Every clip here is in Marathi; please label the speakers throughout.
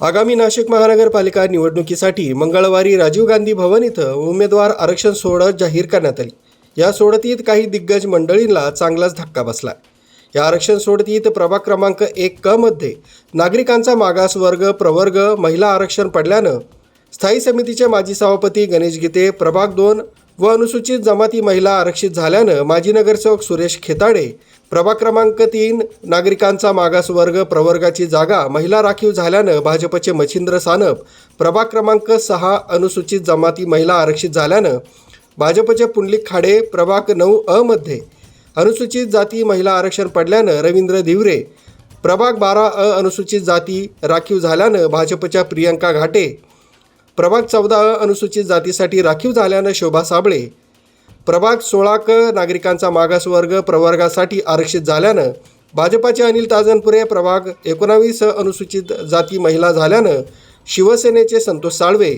Speaker 1: आगामी नाशिक महानगरपालिका निवडणुकीसाठी मंगळवारी राजीव गांधी भवन इथं उमेदवार आरक्षण सोडत जाहीर करण्यात आली. या सोडतीत काही दिग्गज मंडळींना चांगलाच धक्का बसला. या आरक्षण सोडतीत प्रभाग क्रमांक एक क मध्ये नागरिकांचा मागास वर्ग प्रवर्ग महिला आरक्षण पडल्यानं स्थायी समितीचे माजी सभापती गणेश गीते प्रभाग दोन व अनुसूचित जमाती महिला आरक्षित झाल्यानं माजी नगरसेवक सुरेश खेताडे प्रभाग क्रमांक तीन नागरिकांचा मागास वर्ग प्रवर्गाची जागा महिला राखीव झाल्यानं भाजपचे मच्छिंद्र सानप प्रभाग क्रमांक सहा अनुसूचित जमाती महिला आरक्षित झाल्यानं भाजपचे पुंडलिक खाडे प्रभाग नऊ अ मध्ये अनुसूचित जाती महिला आरक्षण पडल्यानं रवींद्र धिवरे प्रभाग बारा अ अनुसूचित जाती राखीव झाल्यानं भाजपच्या प्रियंका घाटे प्रभाग चौदा अनुसूचित जातीसाठी राखीव झाल्यानं शोभा साबळे. प्रभाग सोळा क नागरिकांचा मागासवर्ग प्रवर्गासाठी आरक्षित झाल्यानं भाजपाचे अनिल ताजनपुरे प्रभाग एकोणावीस अनुसूचित जाती महिला झाल्यानं शिवसेनेचे संतोष साळवे.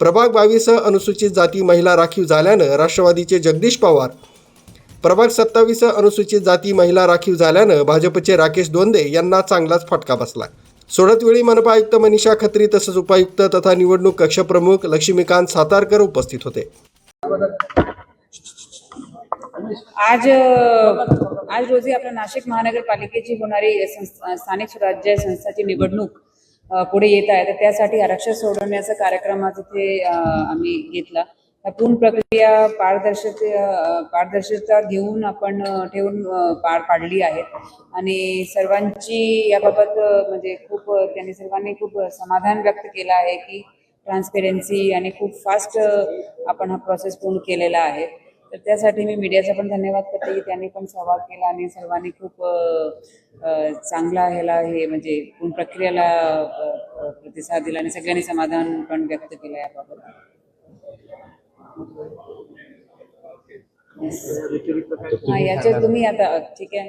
Speaker 1: प्रभाग बावीस अनुसूचित जाती महिला राखीव झाल्यानं राष्ट्रवादीचे जगदीश पवार. प्रभाग सत्तावीस अनुसूचित जाती महिला राखीव झाल्यानं भाजपचे राकेश दोंदे यांना चांगलाच फटका बसला सोडतवेळी मनपा आयुक्त मनीषा खत्री तसंच उपायुक्त तथा निवडणूक कक्षप्रमुख लक्ष्मीकांत सातारकर उपस्थित होते.
Speaker 2: आज आज रोजी आपल्या नाशिक महानगरपालिकेची होणारी संस्था- स्थानिक स्वराज्य संस्थाची निवडणूक पुढे येत आहे. तर त्यासाठी आरक्षण सोडवण्याचा कार्यक्रम आज इथे आम्ही घेतला. पूर्ण प्रक्रिया पारदर्शक पारदर्शकता घेऊन आपण ठेवून पार पाडली आहेत आणि सर्वांची याबाबत म्हणजे खूप त्यांनी सर्वांनी खूप समाधान व्यक्त केलं आहे की ट्रान्सपेरन्सी आणि खूप फास्ट आपण हा प्रोसेस पूर्ण केलेला आहे. तर त्यासाठी मी मीडियाचा पण धन्यवाद करते की त्यांनी पण सहभाग केला आणि सर्वांनी खूप चांगला ह्याला हे म्हणजे पूर्ण प्रक्रियेला प्रतिसाद दिला आणि सगळ्यांनी समाधान पण व्यक्त केलं याबाबत. हा याच्यात तुम्ही आता ठीक आहे.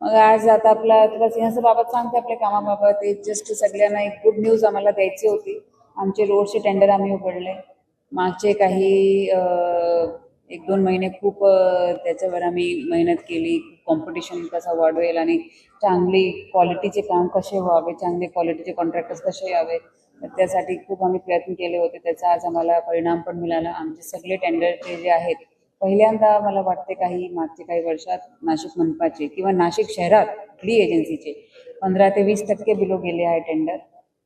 Speaker 2: मग आज आता आपला तुला सिंहासाबाबत सांगते आपल्या कामाबाबत. एक जस्ट सगळ्यांना एक गुड न्यूज आम्हाला द्यायची होती. आमचे रोडचे टेंडर आम्ही उघडले. मागचे काही एक दोन महिने खूप त्याच्यावर आम्ही मेहनत केली. कॉम्पिटिशन कसं वाढवेल आणि चांगली क्वालिटीचे काम कसे व्हावे चांगले क्वालिटीचे कॉन्ट्रॅक्टर्स कसे यावे त्यासाठी खूप आम्ही प्रयत्न केले होते. त्याचा आज आम्हाला परिणाम पण मिळाला. आमचे सगळे टेंडरचे जे आहेत पहिल्यांदा मला वाटते काही मागचे काही वर्षात नाशिक मनपाचे किंवा नाशिक शहरात कुठली एजन्सीचे पंधरा ते वीस टक्के बिलो गेले आहे टेंडर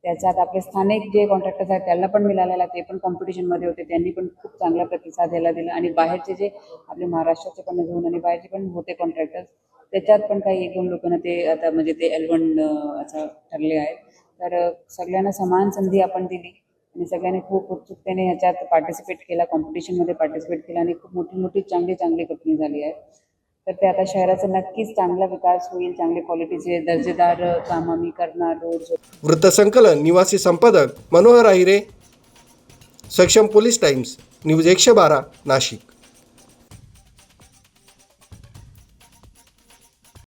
Speaker 2: त्याच्यात आपले स्थानिक जे कॉन्ट्रॅक्टर्स आहेत त्यांना पण मिळालेला ते पण कॉम्पिटिशनमध्ये होते. त्यांनी पण खूप चांगला प्रतिसाद यायला दिला. आणि बाहेरचे जे आपले महाराष्ट्राचे पण घेऊन आणि बाहेरचे पण होते कॉन्ट्रॅक्टर्स त्याच्यात पण काही एक दोन लोकांना ते आता म्हणजे ते एलवन असं ठरले आहेत. तर सगळ्यांना समान संधी आपण दिली आणि सगळ्यांनी खूप उत्सुकतेने ह्याच्यात पार्टिसिपेट केला कॉम्पिटिशनमध्ये पार्टिसिपेट केला आणि खूप मोठी मोठी चांगली चांगली कंपनी झाली आहे. तर ते आता शहराचा नक्कीच चांगला विकास होईल चांगले क्वालिटीचे दर्जेदार काम आम्ही करणार रोज
Speaker 1: वृत्तसंकलन निवासी संपादक मनोहर आहिरे सक्षम पोलीस टाइम्स न्यूज एकशे बारा नाशिक.